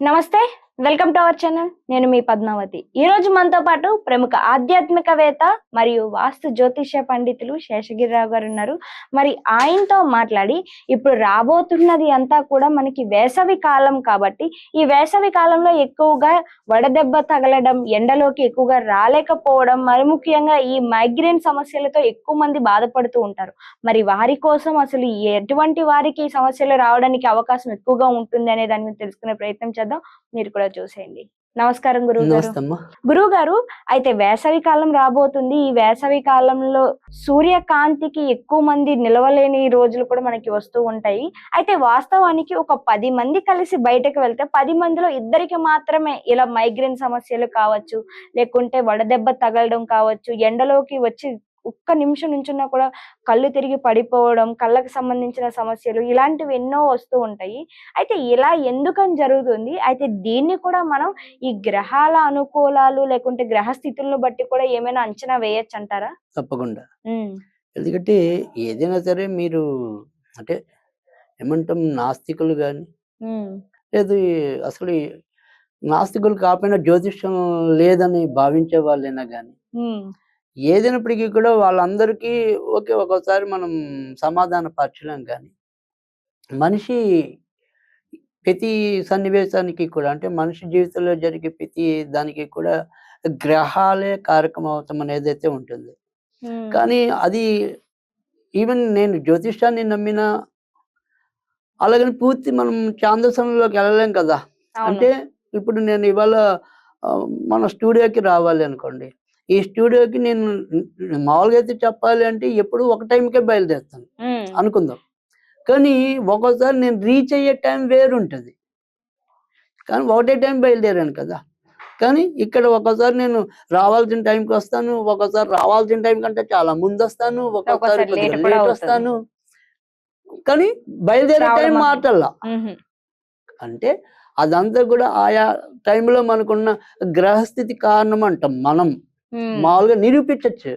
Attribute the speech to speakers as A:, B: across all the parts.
A: नमस्ते। Welcome to our channel నేను మీ పద్మావతి. ఈ రోజు మనతో పాటు ప్రముఖ ఆధ్యాత్మికవేత్త మరియు వాస్తు జ్యోతిష్య పండితులు శేషగిరిరావు గారు ఉన్నారు. మరి ఆయనతో మాట్లాడి ఇప్పుడు రాబోతున్నది అంతా కూడా మనకి వేసవి కాలం కాబట్టి ఈ వేసవి కాలంలో ఎక్కువగా వడదెబ్బ తగలడం ఎండలోకి ఎక్కువగా రాలేకపోవడం మరి ముఖ్యంగా ఈ మైగ్రేన్ సమస్యలతో ఎక్కువ మంది బాధపడుతూ ఉంటారు. మరి వారి కోసం అసలు ఎటువంటి వారికి ఈ సమస్యలు రావడానికి అవకాశం ఎక్కువగా ఉంటుంది అనే దాని తెలుసుకునే ప్రయత్నం చేద్దాం. మీరు కూడా చూసేయండి. నమస్కారం గురువు గారు గురువు గారు అయితే వేసవి కాలం రాబోతుంది. ఈ వేసవి కాలంలో సూర్యకాంతికి ఎక్కువ మంది నిలవలేని రోజులు కూడా మనకి వస్తూ ఉంటాయి. అయితే వాస్తవానికి ఒక పది మంది కలిసి బయటకు వెళ్తే పది మందిలో ఇద్దరికి మాత్రమే ఇలా మైగ్రేన్ సమస్యలు కావచ్చు లేకుంటే వడదెబ్బ తగలడం కావచ్చు ఎండలోకి వచ్చి ఒక్క నిమిషం నుంచున్నా కూడా కళ్ళు తిరిగి పడిపోవడం కళ్ళకి సంబంధించిన సమస్యలు ఇలాంటివి ఎన్నో వస్తూ ఉంటాయి. అయితే ఇలా ఎందుకని జరుగుతుంది? అయితే దీన్ని కూడా మనం ఈ గ్రహాల అనుకూలాలు లేకుంటే గ్రహ స్థితులను బట్టి కూడా ఏమైనా అంచనా వేయొచ్చు అంటారా
B: తప్పకుండా ఎందుకంటే ఏదైనా సరే మీరు అంటే ఏమంటాం నాస్తికులు కానీ లేదు అసలు నాస్తికులు కాకపోయినా జ్యోతిష్యం లేదని భావించే వాళ్ళైనా కానీ ఏదైనప్పటికీ కూడా వాళ్ళందరికీ ఓకే ఒక్కోసారి మనం సమాధాన పరచలేం కానీ మనిషి ప్రతి సన్నివేశానికి కూడా అంటే మనిషి జీవితంలో జరిగే ప్రతి దానికి కూడా గ్రహాలే కారకం అవటం అనేది అయితే ఉంటుంది కానీ అది ఈవెన్ నేను జ్యోతిష్యాన్ని నమ్మిన అలాగని పూర్తి మనం ఛాందసంలోకి వెళ్ళలేం కదా! అంటే ఇప్పుడు నేను ఇవాళ మన స్టూడియోకి రావాలి అనుకోండి. ఈ స్టూడియోకి నేను మామూలుగా అయితే చెప్పాలి అంటే ఎప్పుడు ఒక టైంకే బయలుదేరుతాను. అనుకుందాం. కానీ ఒక్కోసారి నేను రీచ్ అయ్యే టైం వేరుంటుంది. కానీ ఒకటే టైం బయలుదేరాను కదా. కానీ ఇక్కడ ఒక్కోసారి నేను రావాల్సిన టైంకి వస్తాను ఒక్కోసారి రావాల్సిన టైం కంటే చాలా ముందు వస్తాను ఒక్కోసారి లేట్. వస్తాను. కానీ బయలుదేరే టైం. మాటల్లా. అంటే అదంతా కూడా ఆయా టైంలో మనకున్న గ్రహస్థితి కారణం అంటాం మనం. మామూలుగా నిరూపించచ్చు.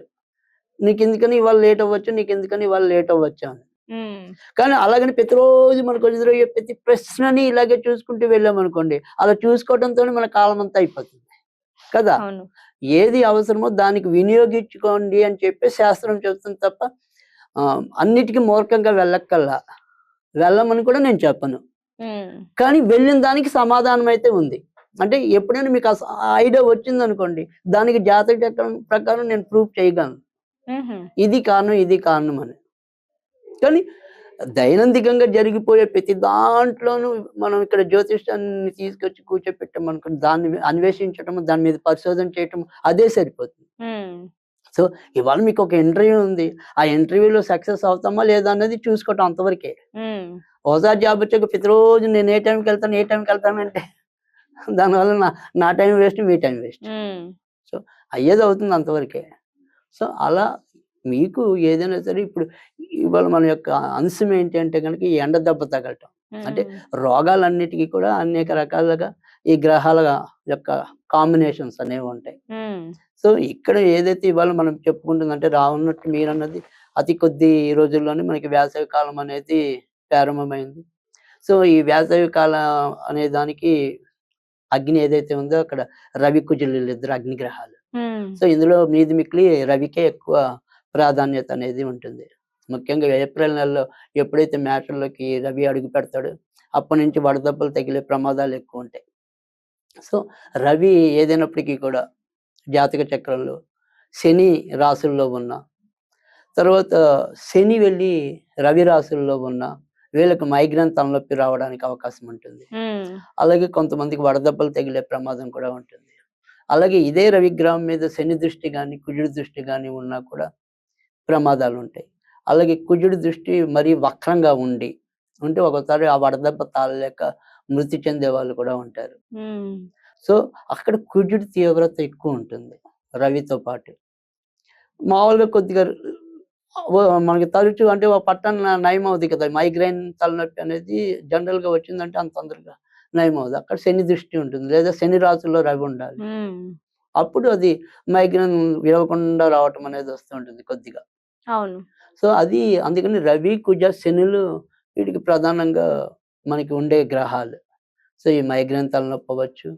B: నీకు ఎందుకని ఇవాళ లేట్ అవ్వచ్చు నీకు ఎందుకని ఇవాళ లేట్ అవ్వచ్చు అని కానీ అలాగని ప్రతిరోజు మనకు ఎదురయ్యే ప్రతి ప్రశ్నని ఇలాగే చూసుకుంటూ వెళ్ళాం అనుకోండి అలా చూసుకోవడంతో మన కాలం అంతా అయిపోతుంది. కదా? ఏది అవసరమో దానికి వినియోగించుకోండి అని చెప్పి శాస్త్రం చెప్తుంది తప్ప అన్నిటికీ మూర్ఖంగా వెళ్ళక్కల్లా వెళ్ళమని కూడా నేను చెప్పను. కానీ వెళ్ళిన దానికి సమాధానం అయితే ఉంది. అంటే ఎప్పుడైనా మీకు ఐడియా వచ్చింది అనుకోండి దానికి జాతక చక్రం ప్రకారం నేను ప్రూఫ్ చేయగలను. ఇది కారణం ఇది కారణం అని కానీ దైనందికంగా జరిగిపోయే ప్రతి దాంట్లోనూ మనం ఇక్కడ జ్యోతిష్యాన్ని తీసుకొచ్చి కూర్చోపెట్టామనుకో దాన్ని అన్వేషించటం దాని మీద పరిశోధన చేయటం అదే సరిపోతుంది
A: ఉమ్.
B: ఇవాళ మీకు ఒక ఇంటర్వ్యూ ఉంది ఆ ఇంటర్వ్యూలో సక్సెస్ అవుతామా లేదా అన్నది చూసుకోవటం అంతవరకే. ఒకసారి జాబ్ వచ్చాక ప్రతిరోజు నేను ఏ టైంకి వెళ్తాను ఏ టైంకి వెళ్తాను అంటే దానివల్ల నా నా టైం వేస్ట్ మీ టైం వేస్ట్
A: ఉమ్.
B: అయ్యేది అవుతుంది అంతవరకే సో అలా మీకు ఏదైనా సరే ఇప్పుడు ఇవాళ మన యొక్క అంశం ఏంటి అంటే కనుక ఈ ఎండ దెబ్బ తగలటం అంటే. రోగాలన్నిటికీ కూడా అనేక రకాలుగా ఈ గ్రహాల యొక్క కాంబినేషన్స్ అనేవి ఉంటాయి. సో ఇక్కడ ఏదైతే ఇవాళ మనం చెప్పుకుంటుందంటే రానున్నట్టు మీరు అన్నది అతి కొద్ది రోజుల్లోనే మనకి వేసవి కాలం అనేది ప్రారంభమైంది సో ఈ వేసవి కాలం అనే దానికి అగ్ని ఏదైతే ఉందో అక్కడ రవి కుజులు ఇద్దరు అగ్ని గ్రహాలు.
A: ఉమ్.
B: సో ఇందులో మీది మిక్కిలి రవికే ఎక్కువ ప్రాధాన్యత అనేది ఉంటుంది. ముఖ్యంగా ఏప్రిల్ నెలలో ఎప్పుడైతే మ్యాటర్లోకి రవి అడుగు పెడతాడో అప్పటి నుంచి వడదెబ్బలు తగిలే ప్రమాదాలు ఎక్కువ ఉంటాయి. సో రవి ఏదైనప్పటికీ కూడా జాతక చక్రంలో శని రాసుల్లో ఉన్న తర్వాత శని వెళ్ళి రవి రాసుల్లో ఉన్న వీళ్ళకి మైగ్రేన్ తలనొప్పి రావడానికి అవకాశం ఉంటుంది. అలాగే కొంతమందికి వడదెబ్బలు తగిలే ప్రమాదం కూడా ఉంటుంది. అలాగే ఇదే రవిగ్రహం మీద శని దృష్టి కానీ కుజుడి దృష్టి కానీ ఉన్నా కూడా ప్రమాదాలు ఉంటాయి. అలాగే కుజుడి దృష్టి మరీ వక్రంగా ఉండి ఉంటే ఒకసారి ఆ వడదెబ్బ తాళలేక మృతి చెందే వాళ్ళు కూడా ఉంటారు. సో అక్కడ కుజుడి తీవ్రత ఎక్కువ ఉంటుంది రవితో పాటు. మామూలుగా కొద్దిగా మనకి తరచు అంటే ఒక పట్టణ నయం అవుతుంది కదా మైగ్రైన్ తలనొప్పి అనేది జనరల్గా వచ్చిందంటే అంత తొందరగా నయం అవుతుంది అక్కడ శని దృష్టి ఉంటుంది లేదా శని రాశుల్లో రవి ఉండాలి. అప్పుడు అది మైగ్రేన్ విరవకుండా రావటం అనేది వస్తూ ఉంటుంది కొద్దిగా.
A: అవును.
B: సో అది అందుకని రవి కుజ శనులు వీటికి ప్రధానంగా మనకి ఉండే గ్రహాలు. సో ఈ మైగ్రేన్ తలనొప్పి అవ్వచ్చు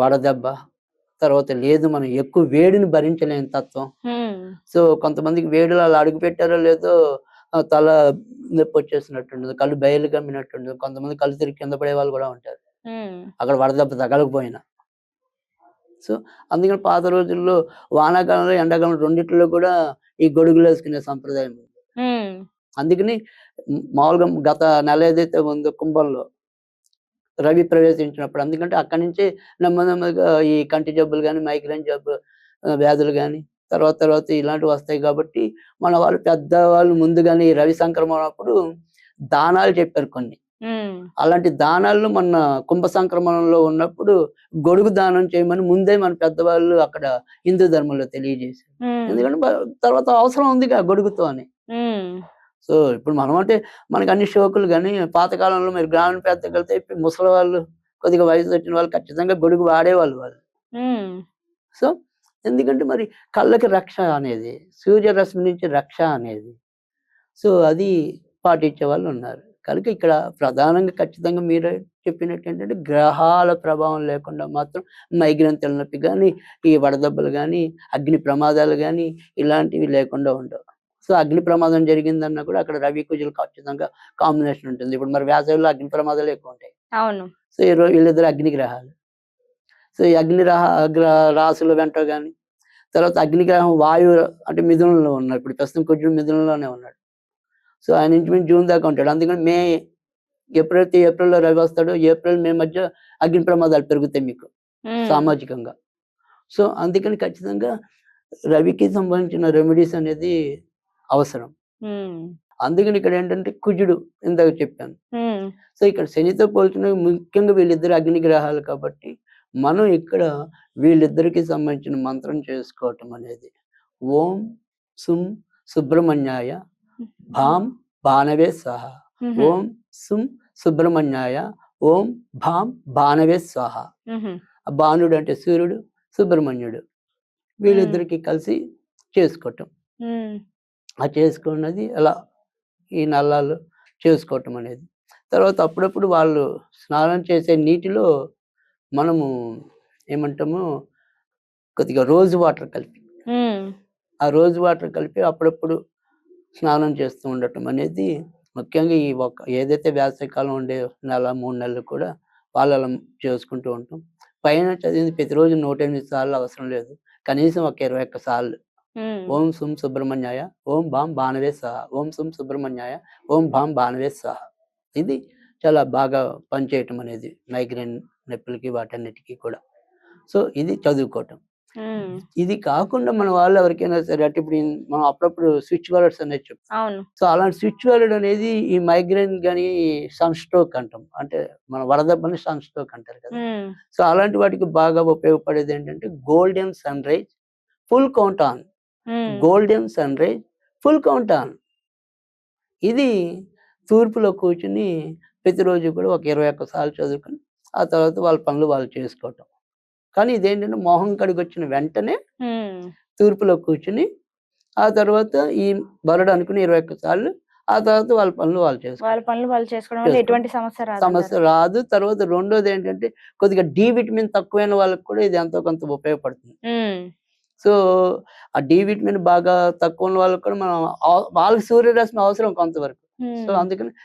B: వడదెబ్బ తర్వాత లేదు మనం ఎక్కువ వేడిని భరించలేని తత్వం. సో కొంతమందికి వేడిలో అలా అడుగు పెట్టారో లేదో తల నొప్పి వచ్చేసినట్టుండదు కళ్ళు బయలు కమ్మినట్టుండదు. కొంతమంది కళ్ళు తిరిగి కింద పడే వాళ్ళు కూడా ఉంటారు. అక్కడ వడదెబ్బ తగలకపోయినా. సో అందుకని పాత రోజుల్లో వానాకాలంలో ఎండాకాలం రెండిట్లో కూడా ఈ గొడుగులు వేసుకునే సంప్రదాయం ఉంది. అందుకని మామూలుగా గత నెల ఏదైతే ఉందో కుంభంలో రవి ప్రవేశించినప్పుడు. ఎందుకంటే అక్కడి నుంచి నెమ్మది నెమ్మదిగా ఈ కంటి జబ్బులు కానీ మైగ్రేన్ జబ్బు వ్యాధులు కానీ తర్వాత తర్వాత ఇలాంటివి వస్తాయి కాబట్టి మన వాళ్ళు పెద్దవాళ్ళు ముందుగానే ఈ రవి సంక్రమణ అప్పుడు దానాలు చెప్పారు కొన్ని. అలాంటి దానాలు మన కుంభ సంక్రమణంలో ఉన్నప్పుడు గొడుగు దానం చేయమని ముందే మన పెద్దవాళ్ళు అక్కడ హిందూ ధర్మంలో తెలియజేశారు. ఎందుకంటే తర్వాత అవసరం ఉందిగా గొడుగుతో అని. సో ఇప్పుడు మనం అంటే మనకి అన్ని షోకులు కానీ పాతకాలంలో మీరు గ్రామీణ పెద్దకి వెళ్తే ముసలి వాళ్ళు కొద్దిగా వయసు వచ్చిన వాళ్ళు ఖచ్చితంగా గొడుగు వాడేవాళ్ళు వాళ్ళు. సో ఎందుకంటే మరి కళ్ళకి రక్ష అనేది సూర్యరశ్మి నుంచి రక్ష అనేది సో అది పాటించే వాళ్ళు ఉన్నారు. కనుక ఇక్కడ ప్రధానంగా ఖచ్చితంగా మీరు చెప్పినట్టు ఏంటంటే గ్రహాల ప్రభావం లేకుండా మాత్రం మైగ్రేన్ తలనొప్పి కానీ ఈ వడదెబ్బలు కానీ అగ్ని ప్రమాదాలు కానీ ఇలాంటివి లేకుండా ఉండవు. సో అగ్ని ప్రమాదం జరిగిందన్నా కూడా అక్కడ రవి కుజులు ఖచ్చితంగా కాంబినేషన్ ఉంటుంది. ఇప్పుడు మరి వేసవిలో అగ్ని ప్రమాదాలు ఎక్కువ ఉంటాయి.
A: అవును.
B: సో ఈ రో- వీళ్ళిద్దరు అగ్ని గ్రహాలు. సో ఈ అగ్ని రహ గ్ర రాసుల వెంట కానీ తర్వాత అగ్నిగ్రహం వాయు అంటే మిథునంలో ఉన్నాడు. ఇప్పుడు ప్రస్తుతం కుజుడు మిథునంలోనే ఉన్నాడు. సో ఆయన ఇంచుమించు జూన్ దాకా ఉంటాడు. అందుకని మే ఎప్పుడైతే ఏప్రిల్లో రవి వస్తాడో. ఏప్రిల్ మే మధ్య అగ్ని ప్రమాదాలు పెరుగుతాయి మీకు సామాజికంగా. సో అందుకని ఖచ్చితంగా రవికి సంబంధించిన రెమెడీస్ అనేది అవసరం. అందుకని ఇక్కడ ఏంటంటే కుజుడు ఇందాక చెప్పాను. సో ఇక్కడ శనితో పోల్చిన ముఖ్యంగా వీళ్ళిద్దరు అగ్ని గ్రహాలు కాబట్టి మనం ఇక్కడ వీళ్ళిద్దరికి సంబంధించిన మంత్రం చేసుకోవటం అనేది ఓం సుం సుబ్రహ్మణ్యాయ భాం భానవే సహ. ఓం సుం సుబ్రహ్మణ్యాయ ఓం భాం భానవే స్వాహ
A: ఉమ్,
B: ఆ భానుడు అంటే సూర్యుడు సుబ్రహ్మణ్యుడు వీళ్ళిద్దరికి కలిసి చేసుకోవటం. ఆ చేసుకున్నది అలా ఈ నల్లాలు చేసుకోవటం అనేది. తర్వాత అప్పుడప్పుడు వాళ్ళు స్నానం చేసే నీటిలో మనము ఏమంటాము కొద్దిగా రోజు వాటర్ కలిపి ఆ రోజు వాటర్ కలిపి అప్పుడప్పుడు స్నానం చేస్తూ ఉండటం అనేది ముఖ్యంగా ఈ ఒక ఏదైతే వేసవికాలం ఉండే నెల మూడు నెలలు కూడా వాళ్ళు అలా చేసుకుంటూ ఉంటాం. పైన చదివింది ప్రతిరోజు నూట ఎనిమిది సార్లు అవసరం లేదు. కనీసం ఒక ఇరవై ఒక్క సార్లు ఓం సుం సుబ్రహ్మణ్యాయ ఓం భాం బాణవే సహ ఓం సుం సుబ్రహ్మణ్యాయ ఓం భాం బాణవే సహ. ఇది చాలా బాగా పనిచేయటం అనేది మైగ్రేన్ నొప్పులకి వాటన్నిటికీ కూడా. సో ఇది చదువుకోవటం. ఇది కాకుండా మన వాళ్ళు ఎవరికైనా సరే అంటే ఇప్పుడు మనం అప్పుడప్పుడు స్విచ్ వర్డ్స్ అనేది చెప్తాం. సో అలాంటి స్విచ్ వర్డ్ అనేది ఈ మైగ్రేన్ కానీ సన్ స్ట్రోక్ అంటాం. అంటే మన వడదెబ్బని సన్ స్ట్రోక్ అంటారు కదా. సో అలాంటి వాటికి బాగా ఉపయోగపడేది ఏంటంటే golden sunrise full count on. Golden sunrise full count on. ఇది తూర్పులో కూర్చుని ప్రతిరోజు కూడా ఒక ఇరవై ఒక్క సార్లు చదువుకొని ఆ తర్వాత వాళ్ళ పనులు వాళ్ళు చేసుకోవటం. కానీ ఇదేంటంటే మోహం కడిగి వచ్చిన వెంటనే తూర్పులో కూర్చుని ఆ తర్వాత ఈ బరడు అనుకుని ఇరవై ఒక్క సార్లు ఆ తర్వాత వాళ్ళ పనులు వాళ్ళు చేసుకోవాలి
A: వాళ్ళ పనులు వాళ్ళు చేసుకోవడం ఎటువంటి సమస్య రాదు
B: సమస్య రాదు. తర్వాత రెండోది ఏంటంటే కొద్దిగా డి విటమిన్ తక్కువైన వాళ్ళకి కూడా ఇది ఎంతో కొంత ఉపయోగపడుతుంది. సో ఆ డి విటమిన్ బాగా తక్కువ ఉన్న వాళ్ళకి కూడా మనం వాళ్ళకి సూర్యరశ్మి అవసరం కొంతవరకు. సో అందుకని